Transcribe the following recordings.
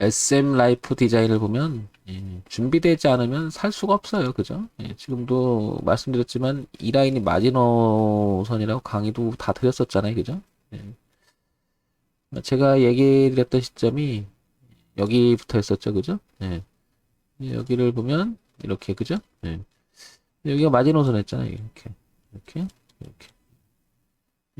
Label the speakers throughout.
Speaker 1: SM 라이프 디자인을 보면 예, 준비되지 않으면 살 수가 없어요. 그죠? 예, 지금도 말씀드렸지만 이 라인이 마지노선이라고 강의도 다 드렸었잖아요. 그죠? 예. 제가 얘기 드렸던 시점이 여기부터 했었죠. 그죠? 예. 예, 여기를 보면 이렇게 그죠? 예. 여기가 마지노선 했잖아요. 이렇게 이렇게 이렇게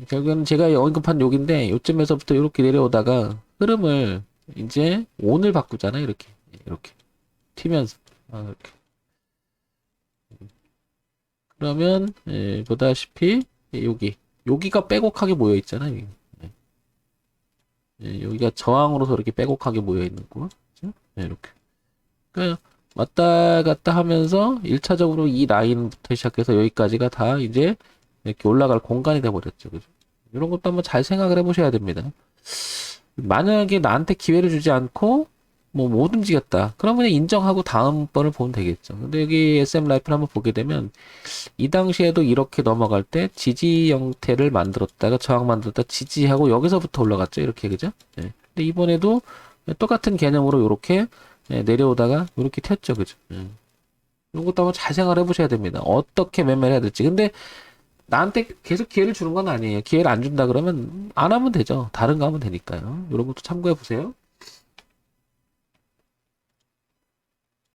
Speaker 1: 결국에는 제가 언급한 여기인데 요점에서부터 이렇게 내려오다가 흐름을 이제 온을 바꾸잖아요. 이렇게 이렇게 튀면서 아, 이렇게 그러면 예, 보다시피 예, 여기 여기가 빼곡하게 모여 있잖아요. 여기. 예. 예, 여기가 저항으로서 이렇게 빼곡하게 모여 있는 거 그죠? 예, 이렇게 그러니까 왔다 갔다 하면서 1차적으로 이 라인부터 시작해서 여기까지가 다 이제 이렇게 올라갈 공간이 돼 버렸죠. 그죠? 이런 것도 한번 잘 생각을 해 보셔야 됩니다. 만약에 나한테 기회를 주지 않고 뭐 못 움직였다. 그러면 인정하고 다음 번을 보면 되겠죠. 근데 여기 SM 라이프를 한번 보게 되면 이 당시에도 이렇게 넘어갈 때 지지 형태를 만들었다가 저항 만들었다 지지하고 여기서부터 올라갔죠. 이렇게 그죠? 예. 근데 이번에도 똑같은 개념으로 이렇게 예, 내려오다가 이렇게 튀었죠. 그죠? 예. 이런 것도 한번 잘 생각을 해보셔야 됩니다. 어떻게 매매를 해야 될지. 근데 나한테 계속 기회를 주는 건 아니에요. 기회를 안 준다 그러면 안 하면 되죠. 다른 거 하면 되니까요. 이런 것도 참고해 보세요.